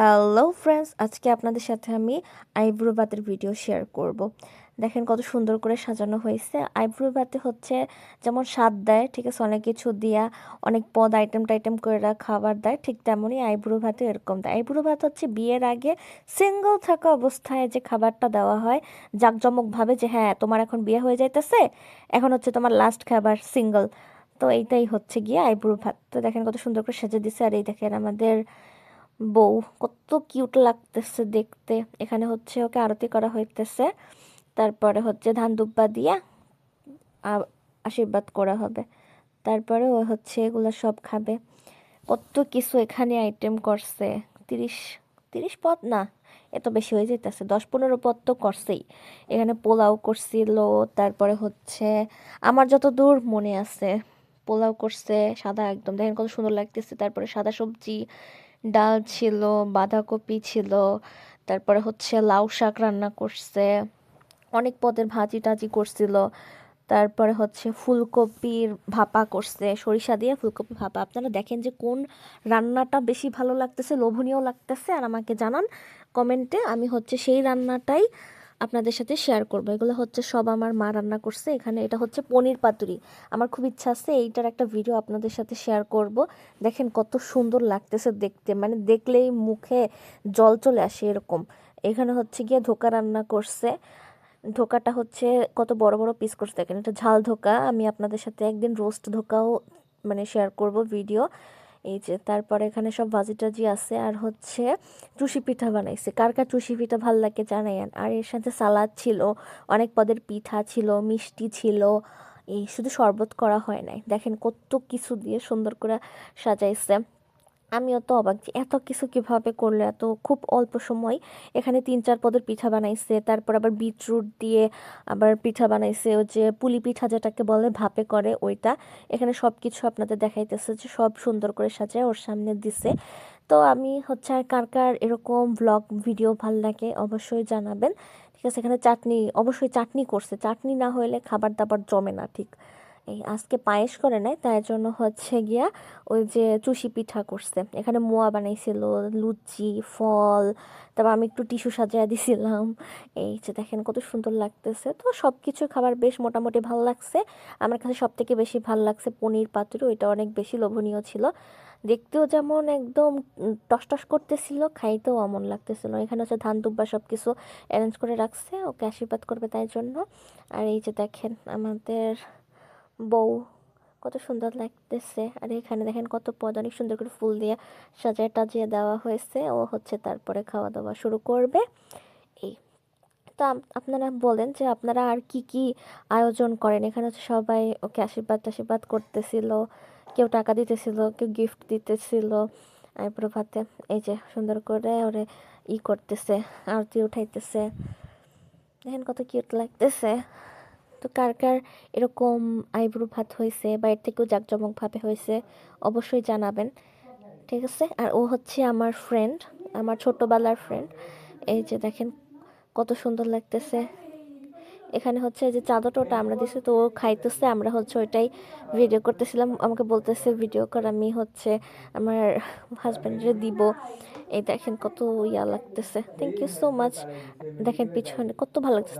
Hello friends আজকে আপনাদের সাথে আমি আইব্রো বাতের ভিডিও শেয়ার করব। দেখেন কত সুন্দর করে সাজানো হয়েছে। আইব্রো বাতে হচ্ছে যেমন স্বাদ দেয়, ঠিক আছে? অনেক কিছু দিয়া, অনেক পদ আইটেম টাইটেম করে খাবার দেয়, ঠিক তেমনই আইব্রো ভাতে এরকম দেয়। আইব্রো ভাত হচ্ছে বিয়ের আগে সিঙ্গল থাকা অবস্থায় যে খাবারটা দেওয়া হয়, জাঁকজমকভাবে যে হ্যাঁ তোমার এখন বিয়ে হয়ে যাইতেছে, এখন হচ্ছে তোমার লাস্ট খাবার সিঙ্গল তো এইটাই হচ্ছে গিয়ে আইব্রো ভাত। তো দেখেন কত সুন্দর করে সাজে দিছে। আর এই দেখেন আমাদের বউ, কত কিউট লাগতেছে দেখতে। এখানে হচ্ছে ওকে আরতি করা হইতেছে। তারপরে হচ্ছে ধান দুব্বা দিয়া আশীর্বাদ করা হবে। তারপরে ও হচ্ছে এগুলো সব খাবে। কত কিছু এখানে আইটেম করছে। তিরিশ তিরিশ পদ? না, এত বেশি হয়ে যেতেছে দশ, পনেরো পদ তো করছেই। এখানে পোলাও করছিল, তারপরে হচ্ছে আমার যত দূর মনে আছে, পোলাও করছে, সাদা একদম। দেখেন কত সুন্দর লাগতেছে। তারপরে সাদা সবজি ডাল ছিল, বাঁধাকপি ছিল, তারপরে হচ্ছে লাউ শাক রান্না করছে, অনেক পদের ভাজি টাজি করছিল, তারপরে হচ্ছে ফুলকপির ভাপা করছে, সরিষা দিয়ে ফুলকপি ভাপা। আপনারা দেখেন যে কোন রান্নাটা বেশি ভালো লাগতেছে, লোভনীয় লাগতেছে, আর আমাকে জানান কমেন্টে। আমি হচ্ছে সেই রান্নাটাই আপনাদের সাথে শেয়ার করব। এগুলো হচ্ছে সব আমার মা রান্না করছে। এখানে এটা হচ্ছে পনির পাতুরি। আমার খুব ইচ্ছা আছে এইটার একটা ভিডিও আপনাদের সাথে শেয়ার করব। দেখেন কত সুন্দর লাগতেছে দেখতে। মানে দেখলেই মুখে জল চলে আসে এরকম। এখানে হচ্ছে গিয়ে ধোকা রান্না করছে। ধোকাটা হচ্ছে কত বড় বড় পিস করছে। দেখেন এটা ঝাল ধোকা। আমি আপনাদের সাথে একদিন রোস্ট ধোকাও মানে শেয়ার করব ভিডিও এই যে তারপরে এখানে সব ভাজি টাজি আছে আর হচ্ছে চুষি পিঠা বানাইছে। কার কার চুষি পিঠা ভালো লাগে জানাইয়েন। আর এর সাথে সালাদ ছিল, অনেক পদের পিঠা ছিল, মিষ্টি ছিল। এই শুধু শরবত করা হয় নাই। দেখেন কত কিছু দিয়ে সুন্দর করে সাজাইছে। আমিও তো অবাক যে এত কিছু কীভাবে করল, এত খুব অল্প সময়। এখানে তিন চার পদের পিঠা বানাইছে, তারপর আবার বিটরুট দিয়ে আবার পিঠা বানাইছে ও যে পুলি পিঠা যেটাকে বলে ভাপে করে, ওইটা। এখানে সব কিছু আপনাদের দেখাইতেছে যে সব সুন্দর করে সাজায় ওর সামনে দিছে। তো আমি হচ্ছে আর কার কার এরকম ব্লগ ভিডিও ভালো লাগে অবশ্যই জানাবেন। ঠিক আছে, এখানে চাটনি, অবশ্যই চাটনি করছে। চাটনি না হলে খাবার দাবার জমে না, ঠিক। এই আজকে পায়েস করে নাই, তাই জন্য হচ্ছে গিয়া ওই যে চুষি পিঠা করছে। এখানে মোয়া বানাইছিল, লুচি, ফল, তারপর আমি একটু টিস্যু সাজিয়ে দিছিলাম। এই যে দেখেন কত সুন্দর লাগতেছে। তো সব কিছু খাবার বেশ মোটামুটি ভালো লাগছে। আমার কাছে সব থেকে বেশি ভালো লাগছে পনির পাতুরি, ওইটা অনেক বেশি লোভনীয় ছিল। দেখতেও যেমন একদম টস টস করতেছিল, খাইতেও অমন লাগতেছিল। এখানে হচ্ছে ধান দুব্বা সব কিছু অ্যারেঞ্জ করে রাখছে, ওকে আশীর্বাদ করবে তাই জন্য। আর এই যে দেখেন আমাদের বউ। কত সুন্দর লাগতেছে। আর এখানে দেখেন কত পদ, অনেক সুন্দর করে ফুল দিয়ে সাজায় টাজিয়ে দেওয়া হয়েছে। ও হচ্ছে তারপরে খাওয়া দাওয়া শুরু করবে। এই। তো আপনারা বলেন যে আপনারা আর কি কি আয়োজন করেন? এখানে হচ্ছে সবাই ওকে আশীর্বাদ টাশীর্বাদ করতেছিল, কেউ টাকা দিতেছিল, কেউ গিফট দিতেছিল। আইব্রো ভাতে এই যে সুন্দর করে ওরে ই করতেছে, আরতি উঠাইতেছে। দেখেন কত কিউট লাগতেছে। তো কার কার এরকম আইব্রো ভাত হয়েছে বা এর থেকেও জাঁকজমকভাবে হয়েছে অবশ্যই জানাবেন, ঠিক আছে? আর ও হচ্ছে আমার ফ্রেন্ড আমার ছোটোবেলার ফ্রেন্ড এই যে দেখেন কত সুন্দর লাগতেছে। এখানে হচ্ছে যে চাদরটা ওটা আমরা দিছি, তো ও খাইতেছে, আমরা হচ্ছে ওইটাই ভিডিও করতেছিলাম। আমাকে বলতেছে ভিডিও কর, আমি হচ্ছে আমার হাজব্যান্ডে দিব। এই দেখেন কত ইয়া লাগতেছে। থ্যাংক ইউ সো মাচ দেখেন পিছনে কত ভালো লাগতেছে।